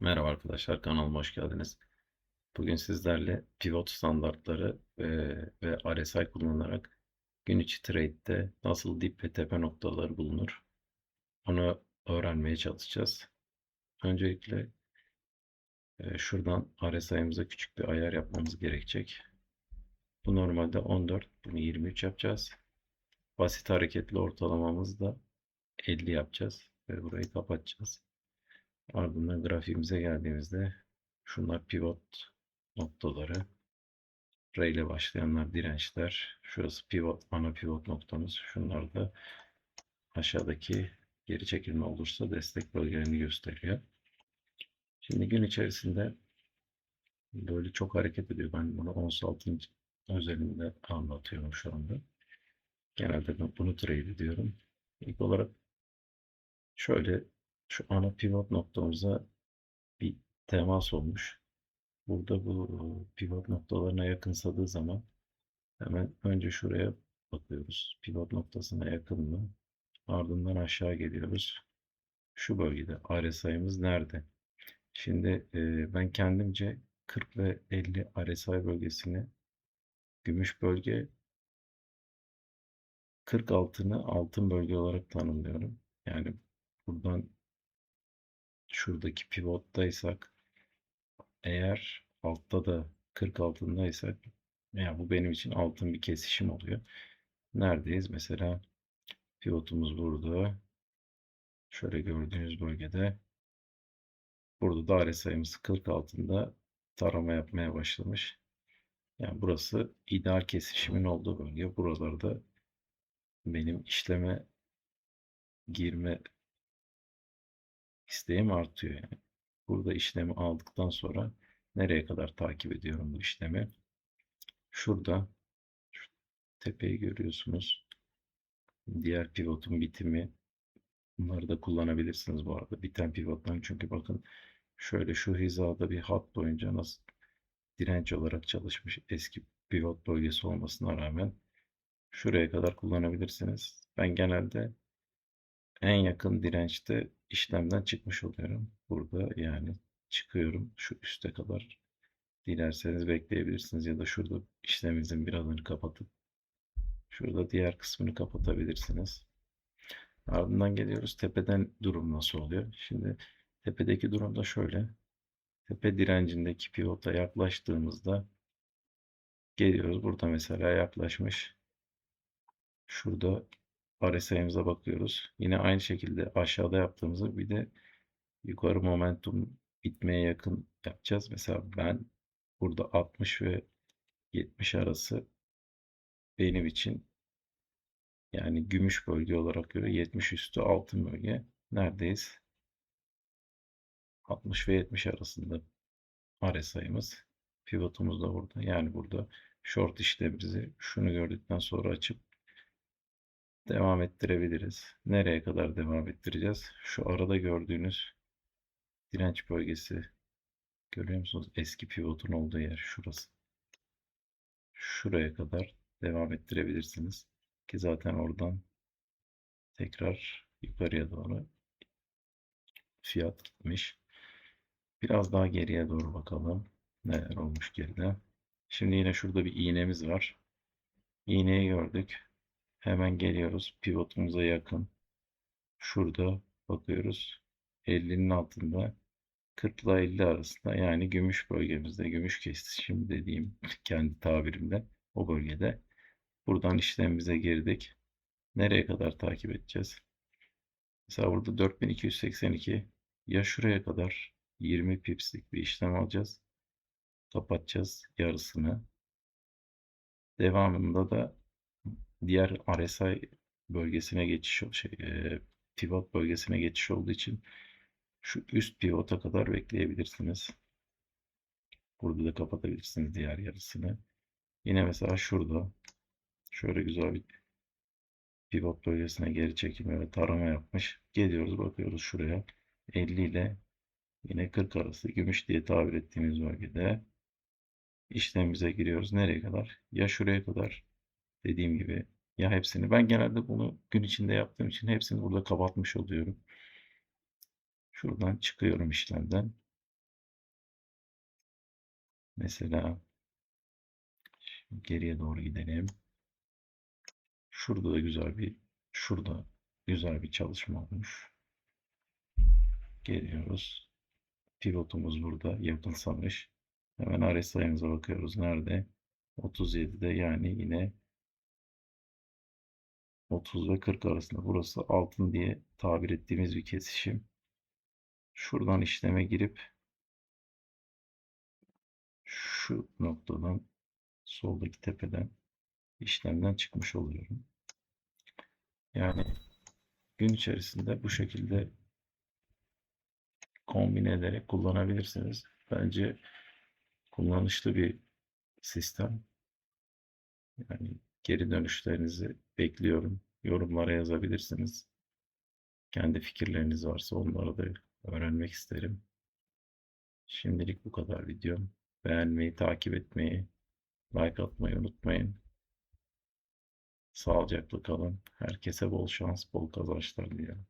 Merhaba arkadaşlar, kanalıma hoş geldiniz. Bugün sizlerle pivot standartları ve RSI kullanarak gün içi trade'de nasıl dip ve tepe noktaları bulunur, onu öğrenmeye çalışacağız. Öncelikle şuradan RSI'mize küçük bir ayar yapmamız gerekecek. Bu normalde 14, bunu 23 yapacağız. Basit hareketli ortalamamızı da 50 yapacağız ve burayı kapatacağız. Ardından grafiğimize geldiğimizde şunlar pivot noktaları. R ile başlayanlar dirençler. Şurası pivot, ana pivot noktamız. Şunlar da aşağıdaki geri çekilme olursa destek bölgelerini gösteriyor. Şimdi gün içerisinde böyle çok hareket ediyor. Ben bunu ons altın özelinde anlatıyorum şu anda. Genelde ben bunu trade ediyorum. İlk olarak şöyle şu ana pivot noktamıza bir temas olmuş. Burada bu pivot noktalarına yakınsadığı zaman hemen önce şuraya bakıyoruz. Pivot noktasına yakın mı? Ardından aşağı geliyoruz. Şu bölgede RSI'miz nerede? Şimdi e, ben kendimce 40 ve 50 RSI bölgesini gümüş bölge 40 altını altın bölge olarak tanımlıyorum. Yani buradan şuradaki pivottaysak eğer altta da 40 altındaysak ya bu benim için altın bir kesişim oluyor. Neredeyiz? Mesela pivotumuz burada. Şöyle gördüğünüz bölgede. Burada da RSI'miz 40 altında tarama yapmaya başlamış. Yani burası ideal kesişimin olduğu bölge. Buralarda benim işleme girme isteğim artıyor. Yani. Burada işlemi aldıktan sonra nereye kadar takip ediyorum bu işlemi? Şurada şu tepeyi görüyorsunuz. Diğer pivotun bitimi. Bunları da kullanabilirsiniz bu arada. Biten pivottan çünkü bakın şöyle şu hizada bir hat boyunca nasıl direnç olarak çalışmış eski pivot bölgesi olmasına rağmen şuraya kadar kullanabilirsiniz. Ben genelde en yakın dirençte işlemden çıkmış oluyorum. Burada yani çıkıyorum şu üste kadar. Dilerseniz bekleyebilirsiniz ya da şurada işleminizin birazını kapatıp şurada diğer kısmını kapatabilirsiniz. Ardından geliyoruz tepeden durum nasıl oluyor? Şimdi tepedeki durum da şöyle. Tepe direncindeki pivota yaklaştığımızda geliyoruz. Burada mesela yaklaşmış. Şurada RSI'mize bakıyoruz. Yine aynı şekilde aşağıda yaptığımızı bir de yukarı momentum bitmeye yakın yapacağız. Mesela ben burada 60 ve 70 arası benim için yani gümüş bölge olarak göre 70 üstü altın bölge. Neredeyiz? 60 ve 70 arasında RSI'miz. Pivotumuz da burada. Yani burada short işlemimizi şunu gördükten sonra açıp devam ettirebiliriz. Nereye kadar devam ettireceğiz? Şu arada gördüğünüz direnç bölgesi görüyor musunuz? Eski pivotun olduğu yer şurası. Şuraya kadar devam ettirebilirsiniz. Ki zaten oradan tekrar yukarıya doğru fiyat gitmiş. Biraz daha geriye doğru bakalım. Neler olmuş geride. Şimdi yine şurada bir iğnemiz var. İğneyi gördük. Hemen geliyoruz. Pivotumuza yakın. Şurada bakıyoruz. 50'nin altında 40 ile 50 arasında yani gümüş bölgemizde gümüş kesişim dediğim kendi tabirimle o bölgede. Buradan işlemimize girdik. Nereye kadar takip edeceğiz? Mesela burada 4282 ya şuraya kadar 20 pipslik bir işlem alacağız. Kapatacağız yarısını. Devamında da diğer RSI bölgesine geçiş şey, e, pivot bölgesine geçiş olduğu için şu üst pivota kadar bekleyebilirsiniz. Burada da kapatabilirsiniz diğer yarısını. Yine mesela şurada şöyle güzel bir pivot bölgesine geri çekilme ve tarama yapmış. Geliyoruz bakıyoruz şuraya 50 ile yine 40 arası gümüş diye tabir ettiğimiz bölgede işlemimize giriyoruz. Nereye kadar? Ya şuraya kadar dediğim gibi ya hepsini. Ben genelde bunu gün içinde yaptığım için hepsini burada kapatmış oluyorum. Şuradan çıkıyorum işlemden. Mesela geriye doğru gidelim. Şurada da güzel bir şurada güzel bir çalışma olmuş. Geliyoruz. Pivotumuz burada yapılsamış. Hemen RSI sayımıza bakıyoruz. Nerede? 37'de yani yine 30 ve 40 arasında. Burası altın diye tabir ettiğimiz bir kesişim. Şuradan işleme girip şu noktadan soldaki tepeden işlemden çıkmış oluyorum. Yani gün içerisinde bu şekilde kombine ederek kullanabilirsiniz. Bence kullanışlı bir sistem. Yani geri dönüşlerinizi bekliyorum. Yorumlara yazabilirsiniz. Kendi fikirleriniz varsa onları da öğrenmek isterim. Şimdilik bu kadar videom. Beğenmeyi, takip etmeyi, like atmayı unutmayın. Sağlıcakla kalın. Herkese bol şans, bol kazançlar diliyorum.